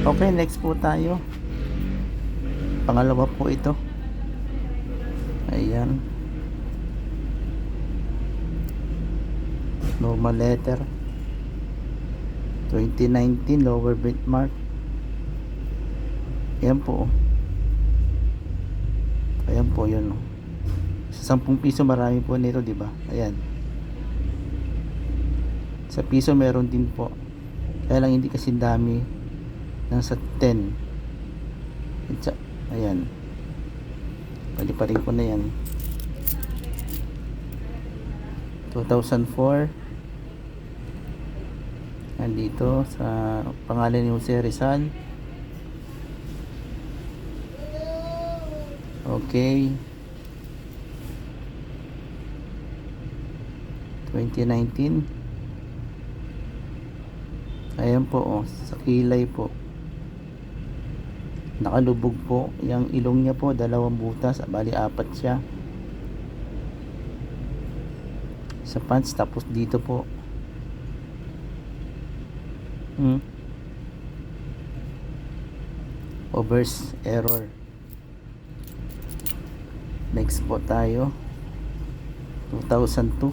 Okay, next po tayo. Pangalawa po ito. Ayan. Normal letter. 2019 lower benchmark. Ayan po. oh. Ayan po yun. oh. Sa 10 piso marami po nito, di ba? Ayan. Sa piso meron din po. Kaya lang hindi kasi dami nasa 10. At sa, ayan. Paliparin ko na yan. 2004 nandito sa pangalan ni Jose Rizal okay 2019 ayan po oh, sa kilay po nakalubog po yung ilong niya po dalawang butas bali apat siya. Sa pants tapos dito po. Hmm. overs error. Next po tayo. 2002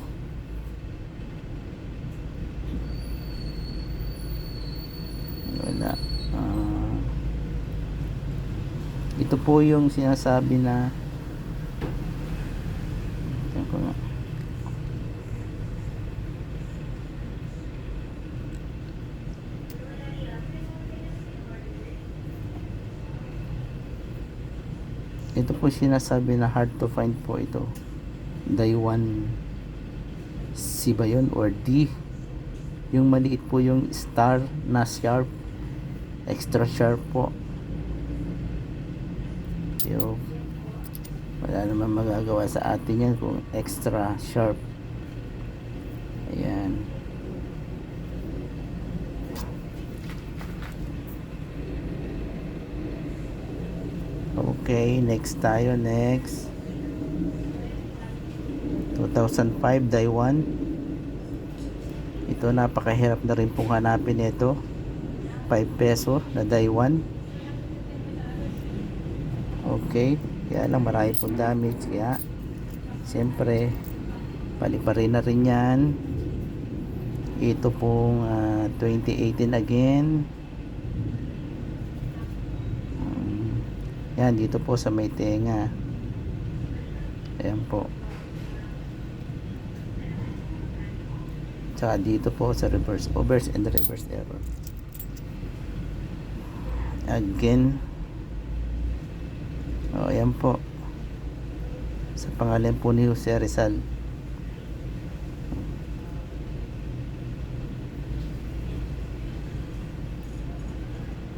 wala Ah, ito po yung sinasabi na ito po sinasabi na hard to find po ito. Daiwan C ba yun or D? Yung maliit po yung star na sharp extra sharp po yung wala naman magagawa sa atin yan kung extra sharp ayan Okay, next tayo. Next. 2005 Daiwan. Ito napakahirap na rin pong hanapin ito. 5 peso na Daiwan. Okay. Kaya lang marami pong damage. Kaya siyempre paliparin na rin yan. Ito pong ah, 2018 again. Mm. Yan, dito po sa may tenga. Ayan po. Tsaka dito po sa reverse overs and reverse error. Again. O, ayan po. Sa pangalan po ni Jose Rizal.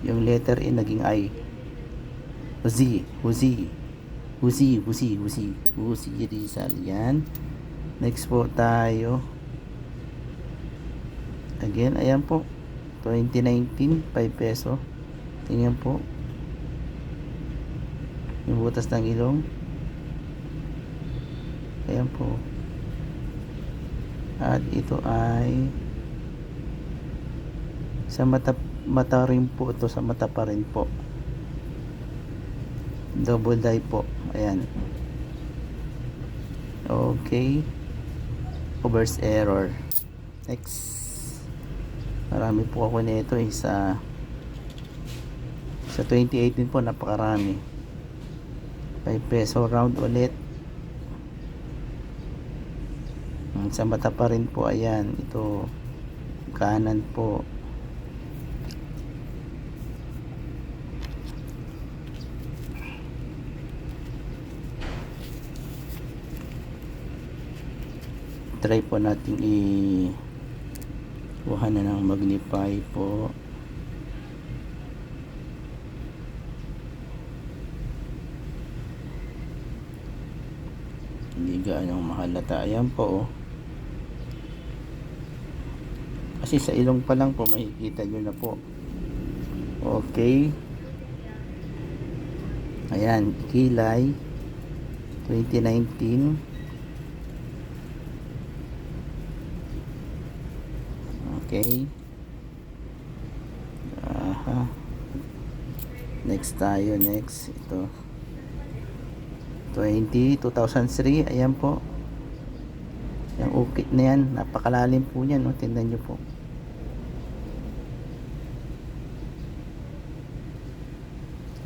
Yung letter E naging I. Uzi, Uzi, Uzi, Uzi, Uzi, Uzi Rizal. Yan. Next po tayo. Again, ayan po. 2019, 5 peso. Tingnan po. Yung butas ng ilong. Ayan po. At ito ay sa mata, mata rin po ito sa mata pa rin po. Double die po. Ayan. Okay. Overs error. Next. Marami po ako nito eh sa sa 2018 po napakarami 5 peso round ulit. Mm, sa mata pa rin po ayan ito kanan po. Try po natin i kuha na ng magnify po hindi gaano mahalata ayan po oh. kasi sa ilong pa lang po makikita nyo na po okay ayan kilay 2019 Okay. Aha. Next tayo, next. Ito. 20, 2003. Ayan po. Yung ukit na yan. Napakalalim po yan. No? Tingnan nyo po.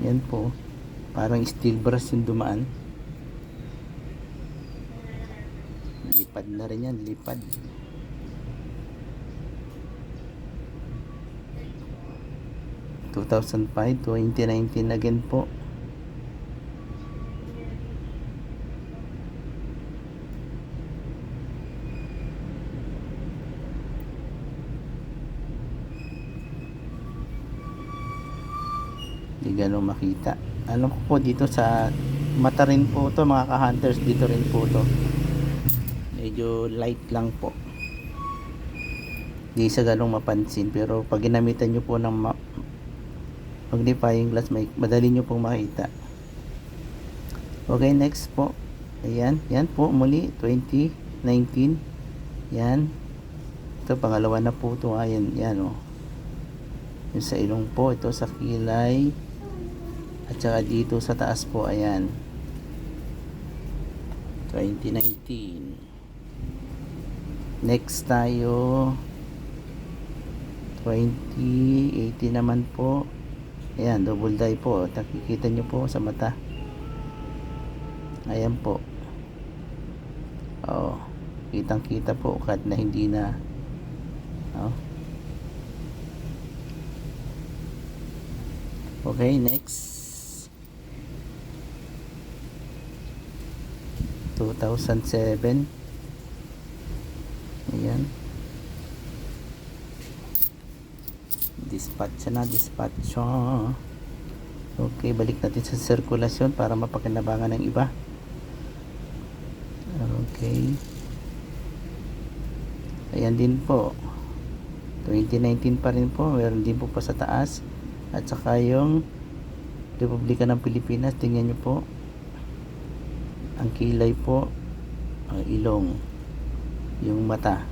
Yan po. Parang steel brass yung dumaan. Lipad na rin yan. Lipad. Two thousand five, twenty nineteen again po. Hindi ganun makita. Alam ko po dito sa mata rin po to mga ka-hunters dito rin po to. Medyo light lang po. Hindi sa ganong mapansin pero pag ginamitan nyo po ng ma- magnifying glass may madali nyo pong makita. Okay, next po. Ayan, yan po muli 2019. Yan. Ito pangalawa na po ito. Ayan, yan oh. Yung sa ilong po, ito sa kilay. At saka dito sa taas po, ayan. 2019. Next tayo. 2018 naman po. Ayan, double die po. Nakikita nyo po sa mata. Ayan po. Oh, kitang kita po kahit na hindi na oh. Okay, next. 2007. Ayan. Dispatch na, dispatch. Okay, balik natin sa sirkulasyon para mapakinabangan ng iba. Okay. Ayan din po. 2019 pa rin po. Meron din po pa sa taas. At saka yung Republika ng Pilipinas. Tingnan nyo po. Ang kilay po. Ang ilong. Yung mata.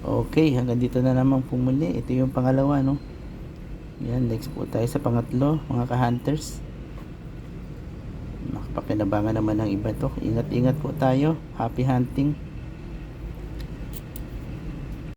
Okay, hanggang dito na naman po muli. Ito yung pangalawa, no? Yan, next po tayo sa pangatlo, mga ka-hunters. Nakapakinabangan naman ng iba to. Ingat-ingat po tayo. Happy hunting.